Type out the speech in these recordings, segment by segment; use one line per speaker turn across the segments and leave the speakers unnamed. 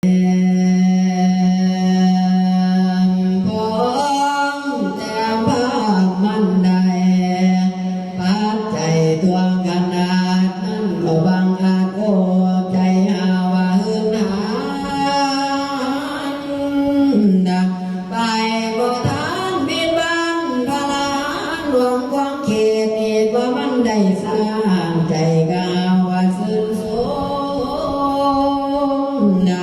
ใจตัวขนาดนั้นก็บางอาจโอ้ใจหาว่าหืนหานดักไปบ่ทานบิดบันพลานหลวงกวางเขตเหตุว่ามันได้สร้างใจกาว่าซื่นสมนะ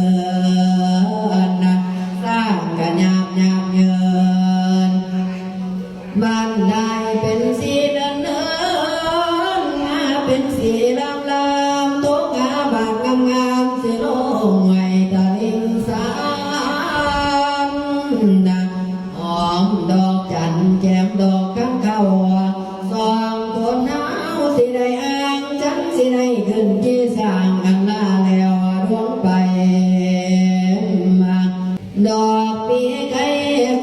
นะหอมดอกจันแก้มดอกข้างเขาสองคนหนาวสิได้อ้างจันสิได้ขึ้นที่สร้างอันลาแล้วดวงไปมาดอกปีไก่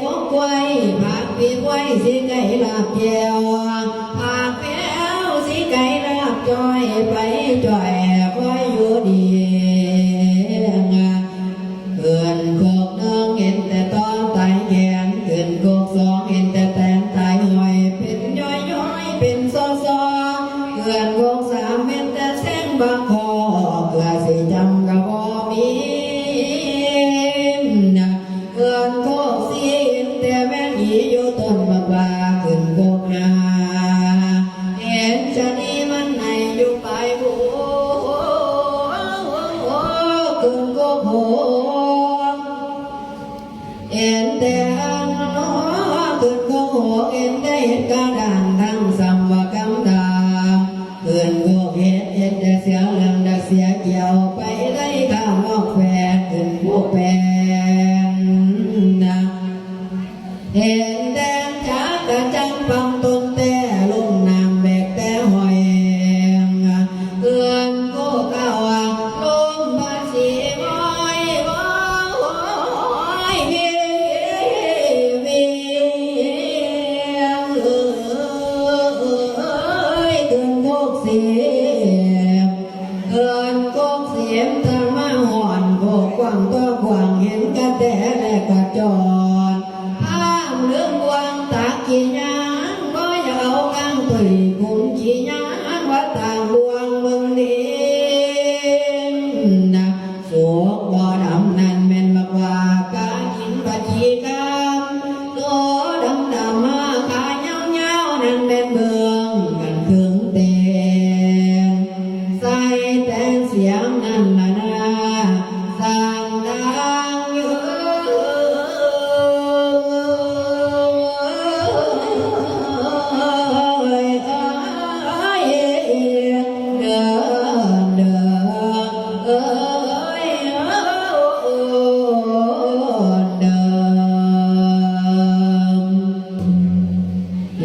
ก็กล้วยผักปีกล้วยสีไก่ลาบเจียวผักแก้วสีไก่ลาบจอยไปจ่อย เกินโคกสามเห็นแต่แสงบางคอเกลือสีจำกะบอมีเกินโคกสีเห็นแต่แม่หีอยู่ต้นมะปาขึ้นโคกนาเห็นชะนีมันไหนอยู่ปลายบัวขึ้นโคกโหเห็นแต่อันน้อขึ้นโคกโหเห็นได้เห็นกระดานทั้งสัม กแฟนขึ้นโคกแฟนนะเอ ก็กวางเห็นกระแตและกระจอนผ้าเรื่องกวางตากี่ยางก็อย่าเอากางตุยกุมกี่ยางวัดต่างบวงเมืงนี้นะสวกบ่ดำนั่นแม่นมากว่าการกินปาชีกามตัวดำดำมาขายเงาเงานั่นแม่นเบอ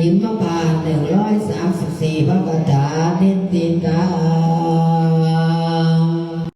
ลิมพระบาทหนึ่งร้อยสามสิบสี่พระกถาเน้นตีนตา